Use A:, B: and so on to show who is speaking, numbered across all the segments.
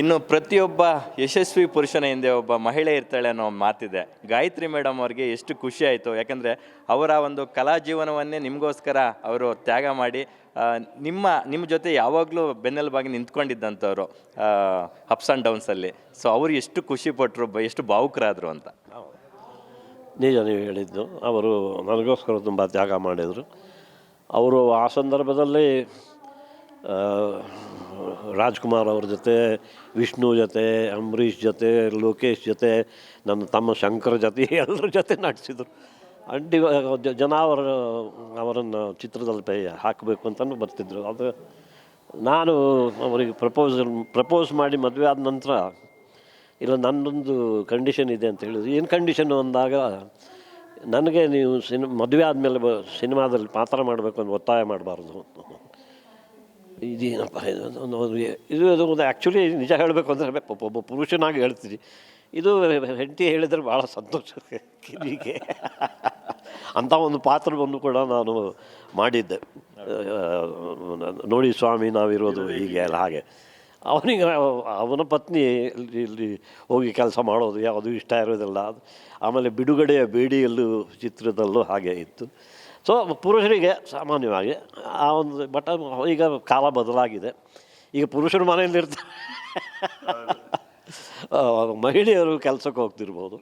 A: ಇನ್ನು ಪ್ರತಿಯೊಬ್ಬ ಯಶಸ್ವಿ ಪುರುಷನ ಹಿಂದೆ ಒಬ್ಬ ಮಹಿಳೆ ಇರ್ತಾಳೆ ಅನ್ನೋ ಮಾತಿದೆ. ಗಾಯತ್ರಿ ಮೇಡಮ್ ಅವ್ರಿಗೆ ಎಷ್ಟು ಖುಷಿ ಆಯಿತು. ಯಾಕಂದರೆ ಅವರ ಒಂದು ಕಲಾ ಜೀವನವನ್ನೇ ನಿಮಗೋಸ್ಕರ ಅವರು ತ್ಯಾಗ ಮಾಡಿ ನಿಮ್ಮ ನಿಮ್ಮ ಜೊತೆ ಯಾವಾಗಲೂ ಬೆನ್ನೆಲುಬಾಗಿ ನಿಂತ್ಕೊಂಡಿದ್ದಂಥವ್ರು ಅಪ್ಸ್ ಆ್ಯಂಡ್ ಡೌನ್ಸಲ್ಲಿ ಸೊ ಅವರು ಎಷ್ಟು ಖುಷಿ ಪಟ್ಟರು ಎಷ್ಟು ಭಾವುಕರಾದರು ಅಂತ.
B: ನಿಜ ನೀವು ಹೇಳಿದ್ದು. ಅವರು ನನಗೋಸ್ಕರ ತುಂಬ ತ್ಯಾಗ ಮಾಡಿದರು. ಅವರು ಆ ಸಂದರ್ಭದಲ್ಲಿ ರಾಜ್ಕುಮಾರ್ ಅವ್ರ ಜೊತೆ, ವಿಷ್ಣು ಜೊತೆ, ಅಂಬರೀಷ್ ಜೊತೆ, ಲೋಕೇಶ್ ಜೊತೆ, ನನ್ನ ತಮ್ಮ ಶಂಕರ್ ಜೊತೆ, ಎಲ್ಲರ ಜೊತೆ ನಟಿಸಿದರು ಅಂಡಿ ಜನ ಅವರ, ಅವರನ್ನು ಚಿತ್ರದಲ್ಲಿ ಪೇ, ಹಾಕಬೇಕು ಅಂತಲೂ ಬರ್ತಿದ್ರು. ಅದು ನಾನು ಅವರಿಗೆ ಪ್ರಪೋಸಲ್ ಪ್ರಪೋಸ್ ಮಾಡಿ ಮದುವೆ ಆದ ನಂತರ, ಇಲ್ಲ, ನನ್ನೊಂದು ಕಂಡೀಷನ್ ಇದೆ ಅಂತ ಹೇಳಿದ್ರು. ಏನು ಕಂಡೀಷನ್ನು ಅಂದಾಗ, ನನಗೆ ನೀವು ಸಿನಿ, ಮದುವೆ ಆದಮೇಲೆ ಸಿನಿಮಾದಲ್ಲಿ ಪಾತ್ರ ಮಾಡಬೇಕು ಅಂತ ಒತ್ತಾಯ ಮಾಡಬಾರ್ದು. ಇದೇನಪ್ಪ ಇದು? ಇದು ಇದು ಒಂದು ಆ್ಯಕ್ಚುಲಿ ನಿಜ ಹೇಳಬೇಕು ಅಂದರೆ ಒಬ್ಬ ಪುರುಷನಾಗಿ ಹೇಳ್ತೀನಿ. ಇದು ಹೆಂಡತಿ ಹೇಳಿದರೆ ಭಾಳ ಸಂತೋಷ ಕಿವಿಗೆ. ಅಂಥ ಒಂದು ಪಾತ್ರವನ್ನು ಕೂಡ ನಾನು ಮಾಡಿದ್ದೆ. ನೋಡಿ ಸ್ವಾಮಿ ನಾವಿರೋದು ಹೀಗೆ ಅಲ್ಲ ಹಾಗೆ. ಅವನಿಗೆ ಅವನ ಪತ್ನಿ ಇಲ್ಲಿ ಹೋಗಿ ಕೆಲಸ ಮಾಡೋದು ಯಾವುದು ಇಷ್ಟ ಇರೋದಿಲ್ಲ. ಅದು ಆಮೇಲೆ ಬಿಡುಗಡೆಯ ಬೇಡಿಯಲ್ಲೂ ಚಿತ್ರದಲ್ಲೂ ಹಾಗೆ ಇತ್ತು. ಸೊ ಪುರುಷರಿಗೆ ಸಾಮಾನ್ಯವಾಗಿ ಆ ಒಂದು ಬಟ್ ಈಗ ಕಾಲ ಬದಲಾಗಿದೆ. ಈಗ ಪುರುಷರು ಮನೆಯಲ್ಲಿರ್ತಾರೆ ಮಹಿಳೆಯರು ಕೆಲಸಕ್ಕೆ ಹೋಗ್ತಿರ್ಬೋದು.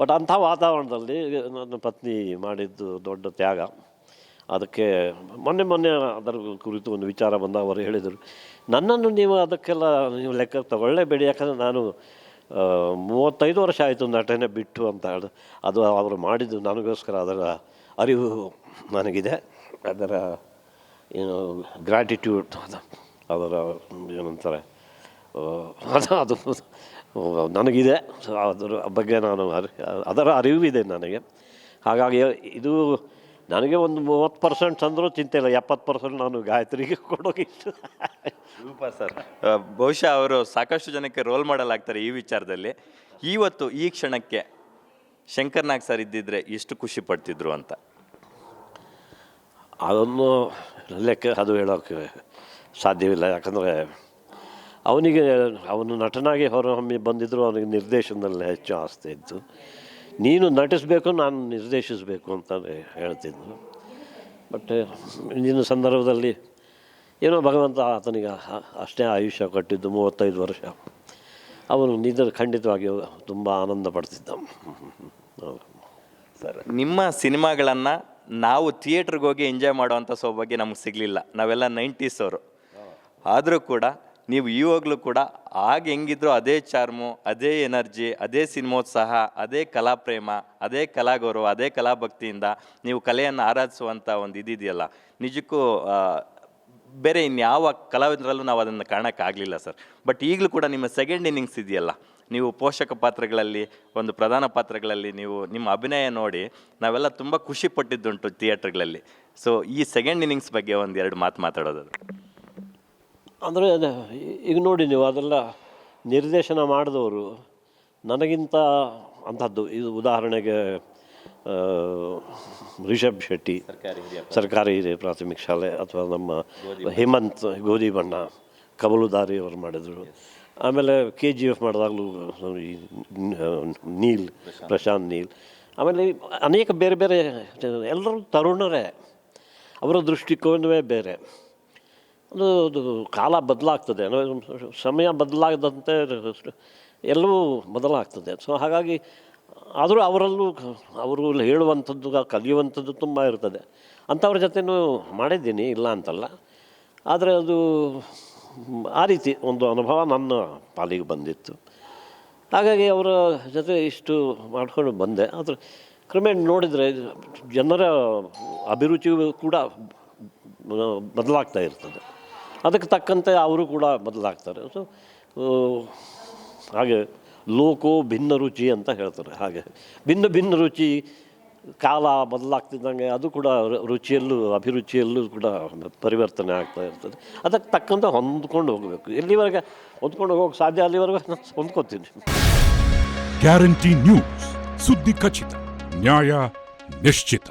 B: ಬಟ್ ಅಂಥ ವಾತಾವರಣದಲ್ಲಿ ನನ್ನ ಪತ್ನಿ ಮಾಡಿದ್ದು ದೊಡ್ಡ ತ್ಯಾಗ. ಅದಕ್ಕೆ ಮೊನ್ನೆ ಮೊನ್ನೆ ಅದರ ಕುರಿತು ಒಂದು ವಿಚಾರ ಬಂದ ಅವರು ಹೇಳಿದರು. ನನ್ನನ್ನು ನೀವು ಅದಕ್ಕೆಲ್ಲ ನೀವು ಲೆಕ್ಕ ತಗೊಳ್ಳೇಬೇಡಿ ಯಾಕಂದರೆ ನಾನು ಮೂವತ್ತೈದು ವರ್ಷ ಆಯಿತು ನಟನೆ ಬಿಟ್ಟು ಅಂತ ಹೇಳಿ ಅದು ಅವರು ಮಾಡಿದ್ದು. ನನಗೋಸ್ಕರ ಅದರ ಅರಿವು ನನಗಿದೆ. ಅದರ ಏನು ಗ್ರ್ಯಾಟಿಟ್ಯೂಡ್ ಅದರ, ಏನಂತಾರೆ ಅದು ಅದು ನನಗಿದೆ. ಅದರ ಬಗ್ಗೆ ನಾನು ಅದರ ಅರಿವಿದೆ ನನಗೆ. ಹಾಗಾಗಿ ಇದು ನನಗೆ ಒಂದು ಮೂವತ್ತು ಪರ್ಸೆಂಟ್ ಅಂದರೂ ಚಿಂತೆ ಇಲ್ಲ ಎಪ್ಪತ್ತು ಪರ್ಸೆಂಟ್ ನಾನು ಗಾಯತ್ರಿಗೆ ಕೊಡೋಗಿತ್ತು
A: ಸೂಪರ್ ಸರ್ ಬಹುಶಃ ಅವರು ಸಾಕಷ್ಟು ಜನಕ್ಕೆ ರೋಲ್ ಮಾಡಲ್ ಆಗ್ತಾರೆ ಈ ವಿಚಾರದಲ್ಲಿ. ಇವತ್ತು ಈ ಕ್ಷಣಕ್ಕೆ ಶಂಕರ್ ನಾಗ್ ಸರ್ ಇದ್ದಿದ್ರೆ ಎಷ್ಟು ಖುಷಿ ಪಡ್ತಿದ್ರು ಅಂತ?
B: ಅದನ್ನು ಲೆಕ್ಕ ಅದು ಹೇಳೋಕ್ಕೆ ಸಾಧ್ಯವಿಲ್ಲ. ಯಾಕಂದರೆ ಅವನಿಗೆ ಅವನು ನಟನಾಗಿ ಹೊರಹೊಮ್ಮಿ ಬಂದಿದ್ದರೂ ಅವನಿಗೆ ನಿರ್ದೇಶನದಲ್ಲಿ ಹೆಚ್ಚು ಆಸ್ತಿ ಇತ್ತು. ನೀನು ನಟಿಸಬೇಕು, ನಾನು ನಿರ್ದೇಶಿಸಬೇಕು ಅಂತ ಹೇಳ್ತಿದ್ದು ಬಟ್ ಇಂದಿನ ಸಂದರ್ಭದಲ್ಲಿ ಏನೋ ಭಗವಂತ ಆತನಿಗೆ ಅಷ್ಟೇ ಆಯುಷ್ಯ ಕೊಟ್ಟಿದ್ದು, ಮೂವತ್ತೈದು ವರ್ಷ. ಅವನು ನಿಜ ಖಂಡಿತವಾಗಿಯೂ ತುಂಬ ಆನಂದ ಪಡ್ತಿದ್ದ.
A: ಸರ್. ನಿಮ್ಮ ಸಿನಿಮಾಗಳನ್ನು ನಾವು ಥಿಯೇಟ್ರಿಗೆ ಹೋಗಿ ಎಂಜಾಯ್ ಮಾಡುವಂಥ ಸೌಭಾಗ್ಯ ನಮ್ಗೆ ಸಿಗಲಿಲ್ಲ. ನಾವೆಲ್ಲ ನೈಂಟೀಸ್ ಅವರು. ಆದರೂ ಕೂಡ ನೀವು ಇವಾಗಲೂ ಕೂಡ ಆಗ ಹೆಂಗಿದ್ರು ಅದೇ ಚಾರ್ಮು, ಅದೇ ಎನರ್ಜಿ, ಅದೇ ಸಿನಿಮೋತ್ಸಾಹ, ಅದೇ ಕಲಾಪ್ರೇಮ, ಅದೇ ಕಲಾಗೌರವ, ಅದೇ ಕಲಾಭಕ್ತಿಯಿಂದ ನೀವು ಕಲೆಯನ್ನು ಆರಾಧಿಸುವಂಥ ಒಂದು ಇದಿದೆಯಲ್ಲ. ನಿಜಕ್ಕೂ ಬೇರೆ ಇನ್ಯಾವ ಕಲಾವಿದರಲ್ಲೂ ನಾವು ಅದನ್ನು ಕಾಣೋಕ್ಕಾಗಲಿಲ್ಲ ಸರ್. ಬಟ್ ಈಗಲೂ ಕೂಡ ನಿಮ್ಮ ಸೆಕೆಂಡ್ ಇನ್ನಿಂಗ್ಸ್ ಇದೆಯಲ್ಲ. ನೀವು ಪೋಷಕ ಪಾತ್ರಗಳಲ್ಲಿ, ಒಂದು ಪ್ರಧಾನ ಪಾತ್ರಗಳಲ್ಲಿ ನೀವು ನಿಮ್ಮ ಅಭಿನಯ ನೋಡಿ ನಾವೆಲ್ಲ ತುಂಬ ಖುಷಿ ಪಟ್ಟಿದ್ದುಂಟು ಥಿಯೇಟ್ರ್ಗಳಲ್ಲಿ ಸೊ ಈ ಸೆಕೆಂಡ್ ಇನ್ನಿಂಗ್ಸ್ ಬಗ್ಗೆ ಒಂದು ಎರಡು ಮಾತು ಮಾತಾಡೋದು
B: ಅಂದರೆ ಈಗ ನೋಡಿ ನೀವು ಅದೆಲ್ಲ ನಿರ್ದೇಶನ ಮಾಡಿದವರು ನನಗಿಂತ ಅಂಥದ್ದು. ಇದು ಉದಾಹರಣೆಗೆ ರಿಷಬ್ ಶೆಟ್ಟಿ ಸರ್ಕಾರಿ ಹಿರಿಯ ಪ್ರಾಥಮಿಕ ಶಾಲೆ ಅಥವಾ ನಮ್ಮ ಹೇಮಂತ್ ಗೋಧಿ ಬಣ್ಣ ಕಬಲುದಾರಿ ಅವರು ಮಾಡಿದರು. ಆಮೇಲೆ ಕೆ ಜಿ ಎಫ್ ಮಾಡಿದಾಗಲೂ ಈ ನೀಲ್ ಪ್ರಶಾಂತ್. ನೀಲ್. ಆಮೇಲೆ ಅನೇಕ ಬೇರೆ ಬೇರೆ ಎಲ್ಲರೂ ತರುಣರೇ. ಅವರ ದೃಷ್ಟಿಕೋನವೇ ಬೇರೆ. ಅದು ಕಾಲ ಬದಲಾಗ್ತದೆ. ಸಮಯ ಬದಲಾಗದಂತೆ ಎಲ್ಲವೂ ಬದಲಾಗ್ತದೆ. ಸೊ ಹಾಗಾಗಿ ಆದರೂ ಅವರಲ್ಲೂ ಅವರು ಹೇಳುವಂಥದ್ದು, ಕಲಿಯುವಂಥದ್ದು ತುಂಬ ಇರ್ತದೆ. ಅಂಥವ್ರ ಜೊತೆನೂ ಮಾಡಿದ್ದೀನಿ, ಇಲ್ಲ ಅಂತಲ್ಲ. ಆದರೆ ಅದು ಆ ರೀತಿ ಒಂದು ಅನುಭವ ನನ್ನ ಪಾಲಿಗೆ ಬಂದಿತ್ತು. ಹಾಗಾಗಿ ಅವರ ಜೊತೆ ಇಷ್ಟು ಮಾಡಿಕೊಂಡು ಬಂದೆ. ಆದರೆ ಕ್ರಮೇಣ ನೋಡಿದರೆ ಜನರ ಅಭಿರುಚಿ ಕೂಡ ಬದಲಾಗ್ತಾ ಇರ್ತದೆ. ಅದಕ್ಕೆ ತಕ್ಕಂತೆ ಅವರು ಕೂಡ ಬದಲಾಗ್ತಾರೆ. ಸೊ ಹಾಗೆ ಲೋಕೋ ಭಿನ್ನ ರುಚಿ ಅಂತ ಹೇಳ್ತಾರೆ. ಹಾಗೆ ಭಿನ್ನ ಭಿನ್ನ ರುಚಿ ಕಾಲ ಬದಲಾಗ್ತಿದ್ದಂಗೆ ಅದು ಕೂಡ ರುಚಿಯಲ್ಲೂ ಅಭಿರುಚಿಯಲ್ಲೂ ಕೂಡ ಪರಿವರ್ತನೆ ಆಗ್ತಾ ಇರ್ತದೆ. ಅದಕ್ಕೆ ತಕ್ಕಂತೆ ಹೊಂದ್ಕೊಂಡು ಹೋಗಬೇಕು. ಎಲ್ಲಿವರೆಗೆ ಹೊಂದ್ಕೊಂಡು ಹೋಗೋಕೆ ಸಾಧ್ಯ ಅಲ್ಲಿವರೆಗೆ ನಾನು ಹೊಂದ್ಕೊತೀನಿ.
C: ಗ್ಯಾರಂಟಿ ನ್ಯೂಸ್ ಸುದ್ದಿ ಖಚಿತ, ನ್ಯಾಯ ನಿಶ್ಚಿತ.